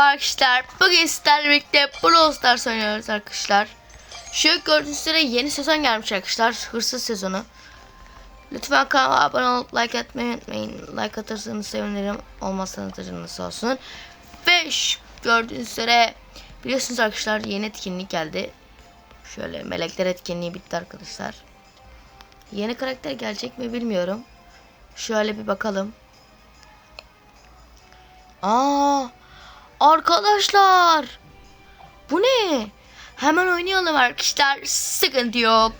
Merhaba arkadaşlar. Bugün sizlerle birlikte Brawl Stars oynuyoruz arkadaşlar. Şu gördüğünüz üzere yeni sezon gelmiş arkadaşlar. Hırsız sezonu. Lütfen kanala abone olup like atmayı unutmayın. Like atarsanız sevinirim. Olmazsanız da canınız olsun. Ve şu gördüğünüz üzere biliyorsunuz arkadaşlar yeni etkinlik geldi. Şöyle melekler etkinliği bitti arkadaşlar. Yeni karakter gelecek mi bilmiyorum. Şöyle bir bakalım. Aa, arkadaşlar. Bu ne? Hemen oynayalım arkadaşlar. Sıkıntı yok.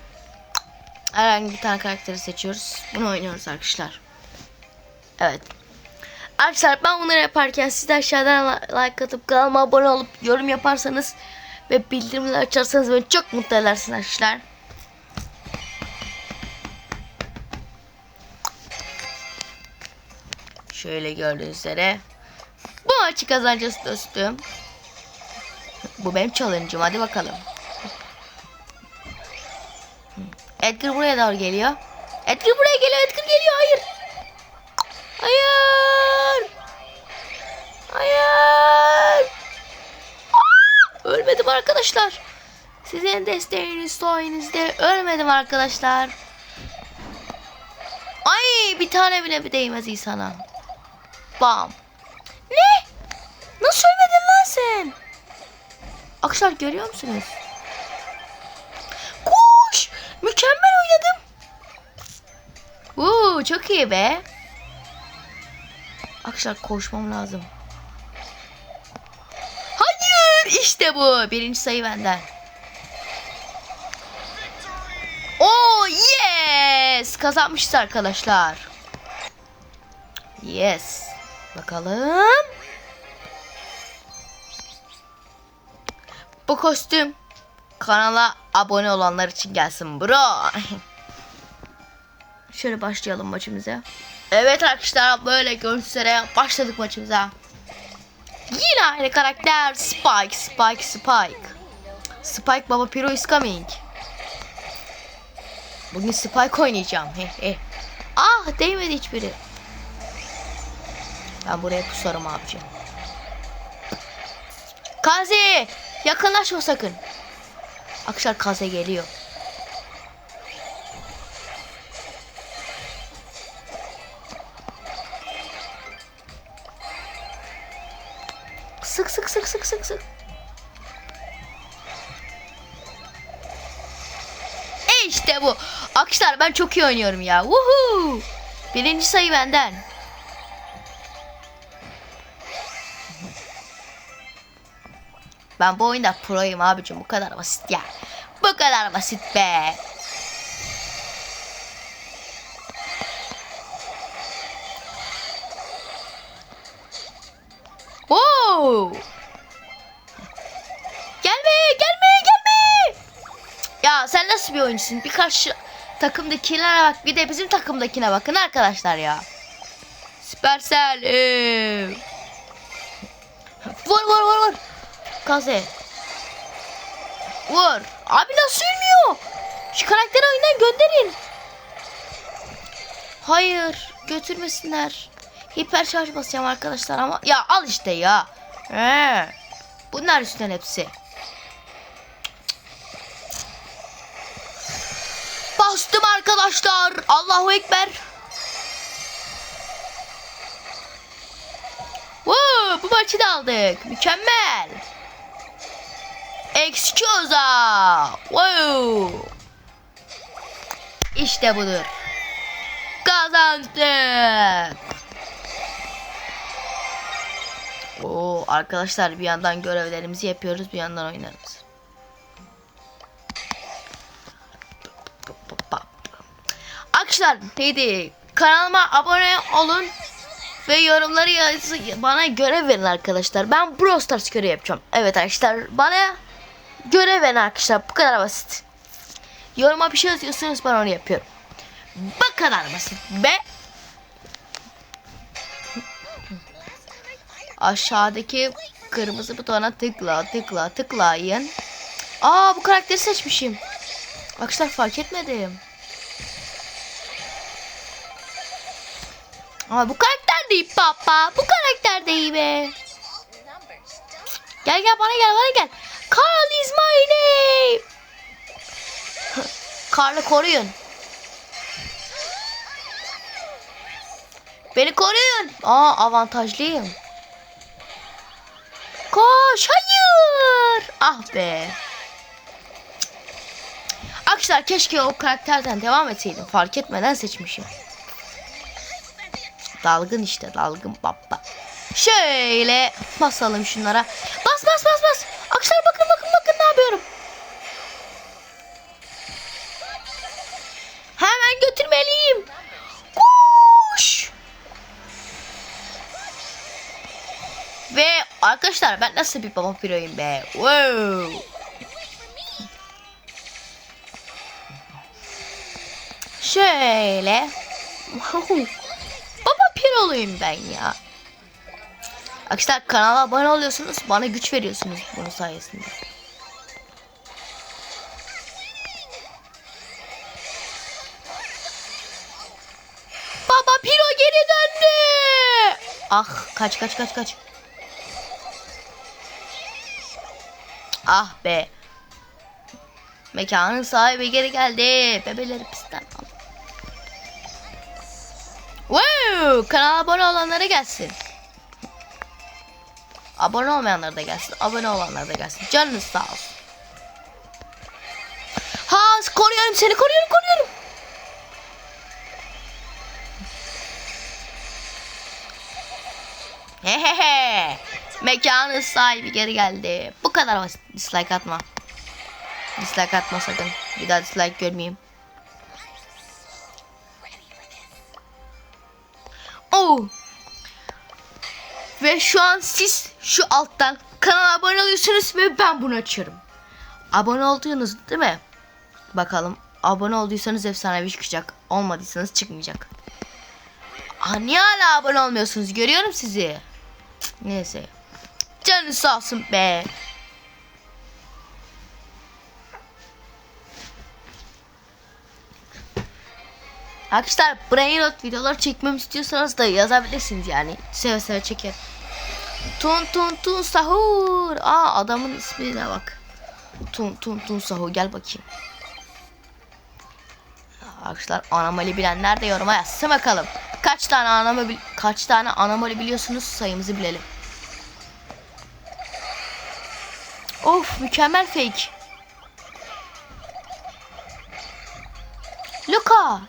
Herhangi bir tane karakteri seçiyoruz. Bunu oynuyoruz arkadaşlar. Evet. Arkadaşlar ben bunları yaparken siz de aşağıdan like atıp kanalıma abone olup yorum yaparsanız ve bildirimleri açarsanız beni çok mutlu edersiniz arkadaşlar. Şöyle gördüğünüz üzere. Maçı kazanacağız dostum. Bu benim challenge'ım. Hadi bakalım. Edgar buraya doğru geliyor. Edgar buraya geliyor. Edgar geliyor. Hayır. Hayır. Hayır. Ölmedim arkadaşlar. Sizin desteğiniz sayenizde ölmedim arkadaşlar. Ay bir tane bile bir değmez sana. Bam. Sen? Arkadaşlar görüyor musunuz? Koş! Mükemmel oynadım. Uuu çok iyi be. Arkadaşlar koşmam lazım. Hayır işte bu. Birinci sayı benden. Oh yes. Kazanmışız arkadaşlar. Yes. Bakalım. Bu kostüm kanala abone olanlar için gelsin bro. Şöyle başlayalım maçımıza. Evet arkadaşlar böyle gördüğünüz üzere başladık maçımıza. Yine aynı karakter Spike, Spike, Spike. Spike Baba Piro is coming. Bugün Spike oynayacağım. He he. Ah değmedi hiçbiri. Ben buraya pusarım abicim. Kazi yakınlaşma sakın. Akşar Kaze geliyor. Sık sık sık sık sık sık. E işte bu. Akşar ben çok iyi oynuyorum ya. Woohoo! Birinci sayı benden. Ben bu oyunda proyum abicim bu kadar basit ya. Bu kadar basit be. Oo. Gelme, gelme, gelme. Ya sen nasıl bir oyuncusun? Bir karşı takımdakilere bak, bir de bizim takımdakine bakın arkadaşlar ya. Süpersel. Ee. Vur vur vur vur. Kaze. Vur. Abi nasıl ölmüyor? Şu karakteri oyundan gönderin. Hayır. Götürmesinler. Hiper şarj basacağım arkadaşlar ama. Ya al işte ya. He. Bunlar üstten hepsi. Bastım arkadaşlar. Allahu Ekber. Woo, bu maçı da aldık. Mükemmel. Excusa. Wow. İşte budur. Kazandık. Oo, arkadaşlar bir yandan görevlerimizi yapıyoruz bir yandan oynarız. Arkadaşlar neydi? Kanalıma abone olun ve yorumları bana görev verin arkadaşlar. Ben Brawl Stars görev yapacağım. Evet arkadaşlar bana görev verin arkadaşlar. Bu kadar basit. Yoruma bir şey yazıyorsanız ben onu yapıyorum. Bu kadar basit be. Aşağıdaki kırmızı butona tıkla tıkla tıklayın. Aa bu karakteri seçmişim. Arkadaşlar fark etmedim. Ama bu karakter değil papa. Bu karakter değil be. Gel gel bana gel bana gel. Carl is my name. Carl'ı koruyun. Beni koruyun. Aa avantajlıyım. Koş hayır. Ah be. Arkadaşlar keşke o karakterden devam etseydim. Fark etmeden seçmişim. Dalgın işte dalgın baba. Şöyle basalım şunlara. Bas bas bas arkadaşlar ben nasıl bir baba piroyum be. Wow. Şöyle. baba piroluyum ben ya. Arkadaşlar kanala abone oluyorsunuz. Bana güç veriyorsunuz bunun sayesinde. Baba Piro geri döndü. Ah kaç kaç kaç kaç. Ah be. Mekanın sahibi geri geldi. Bebeleri pistten al. Wow, kanala abone olanlara gelsin. Abone olmayanlara da gelsin. Abone olanlara da gelsin. Canınız sağ olsun. Hans koruyorum seni koruyorum koruyorum. Hehehe. Mekanın sahibi geri geldi. Bu kadar basit. Dislike atma. Dislike atma sakın. Bir daha dislike görmeyeyim. Oh. Ve şu an siz şu alttan kanala abone oluyorsunuz ve ben bunu açıyorum. Abone oldunuz değil mi? Bakalım. Abone olduysanız efsanevi çıkacak. Olmadıysanız çıkmayacak. Aa, niye hala abone olmuyorsunuz? Görüyorum sizi. Neyse. Canınız sağ olsun be. Arkadaşlar Brain Rot videolar çekmemi istiyorsanız da yazabilirsiniz yani. Seve seve çeker. Tun tun tun sahur. Aa adamın ismine bak. Tun tun tun sahur gel bakayım. Arkadaşlar anomali bilenler de yoruma yazsın bakalım. Kaç tane anomali kaç tane anomali biliyorsunuz sayımızı bilelim. Of mükemmel fake. Luka.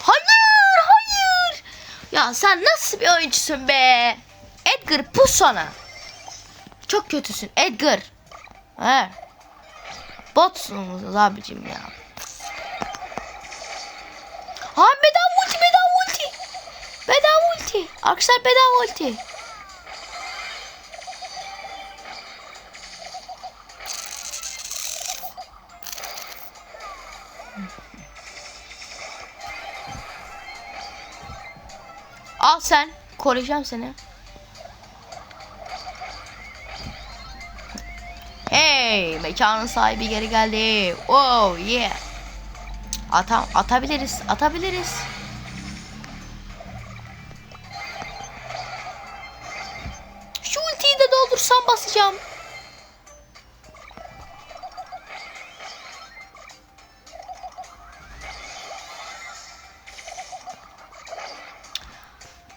Hayır, hayır. Ya sen nasıl bir oyuncusun be? Edgar pus sana. Çok kötüsün Edgar. He. Botsunuz abicim ya. Ha bedava ulti bedava ulti. Bedava ulti. Arkadaşlar bedava ulti. Al sen. Koruyacağım seni. Hey, mekanın sahibi geri geldi. Oh yeah. Atam atabiliriz. Atabiliriz. Şu ultiyi de doldursam basacağım.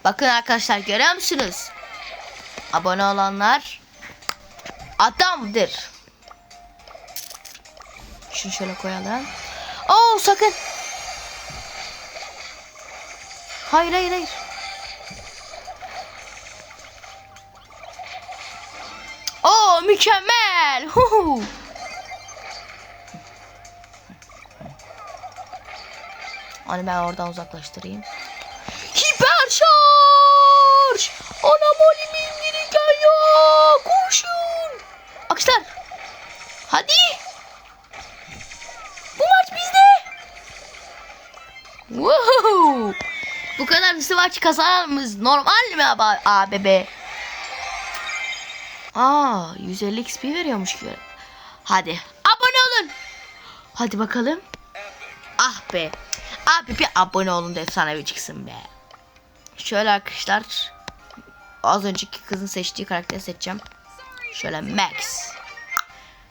Bakın arkadaşlar görüyor musunuz? Abone olanlar adamdır. Şunu şöyle koyalım. Oo sakın. Hayır hayır hayır. Oo mükemmel. Huhu. Onu ben oradan uzaklaştırayım. Anabolinin geri geliyor. Koşun. Arkadaşlar. Hadi. Bu maç bizde. Wow. Bu kadar hızlı maç kazanmamız normal mi abi, ABB? Aa 150 XP veriyormuş gibi. Hadi abone olun. Hadi bakalım. Ah be. Abi bir abone olun da efsanevi çıksın be. Şöyle arkadaşlar. Az önceki kızın seçtiği karakteri seçeceğim. Şöyle Max.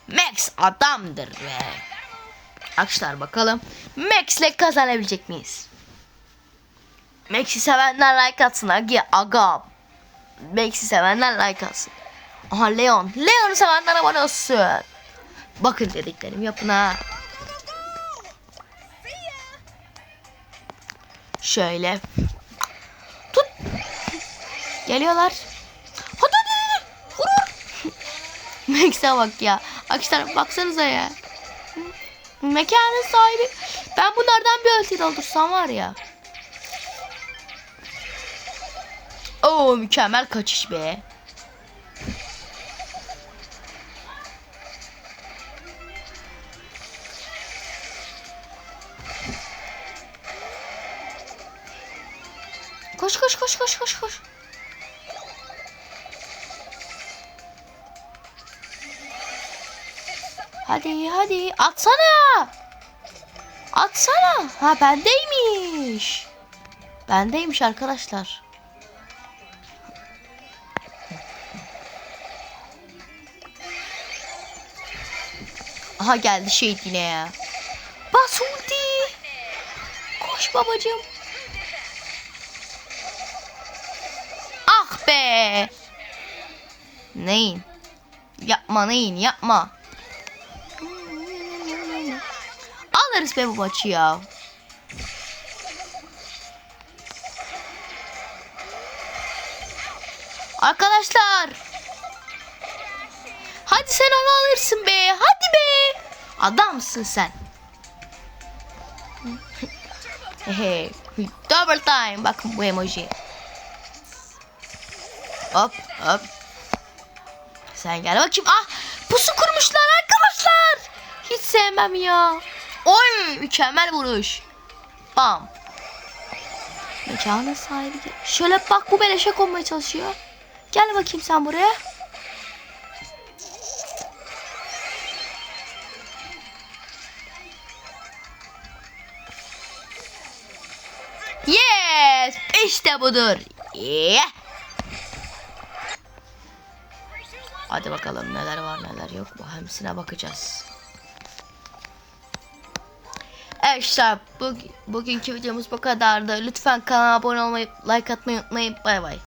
Max adamdır be. Arkadaşlar bakalım Max'le kazanabilecek miyiz? Max'i sevenler like atsın Agi aga. Max'i sevenler like atsın. Aha Leon. Leon'u sevenler abone olsun. Bakın dediklerim yapın ha. Şöyle. Geliyorlar. Hadi hadi hadi. Vurur. Max'e bak ya. Arkadaşlar baksanıza ya. Mekanın sahibi. Ben bunlardan bir ölçü doldursam var ya. Oo mükemmel kaçış be. Koş koş koş koş koş koş. Hadi hadi atsana. Atsana. Ha bendeymiş. Bendeymiş arkadaşlar. Aha geldi şehit yine ya. Bas ulti. Koş babacığım. Ah be. Neyin? Yapma neyin yapma. Alırız be bu maçı ya. Arkadaşlar. Hadi sen onu alırsın be. Hadi be. Adamsın sen. Hehe. Double time. Bakın bu emoji. Hop hop. Sen gel bakayım. Ah pusu kurmuşlar arkadaşlar. Hiç sevmem ya. Oy mükemmel vuruş. Bam. Mekanın sahibi. Şöyle bak bu beleşe konmaya çalışıyor. Gel bakayım sen buraya. Yes! İşte budur. Yeah! Hadi bakalım neler var neler yok. Bu hepsine bakacağız. İşte bugün, bugünkü videomuz bu kadardı. Lütfen kanala abone olmayı, like atmayı unutmayın. Bay bay.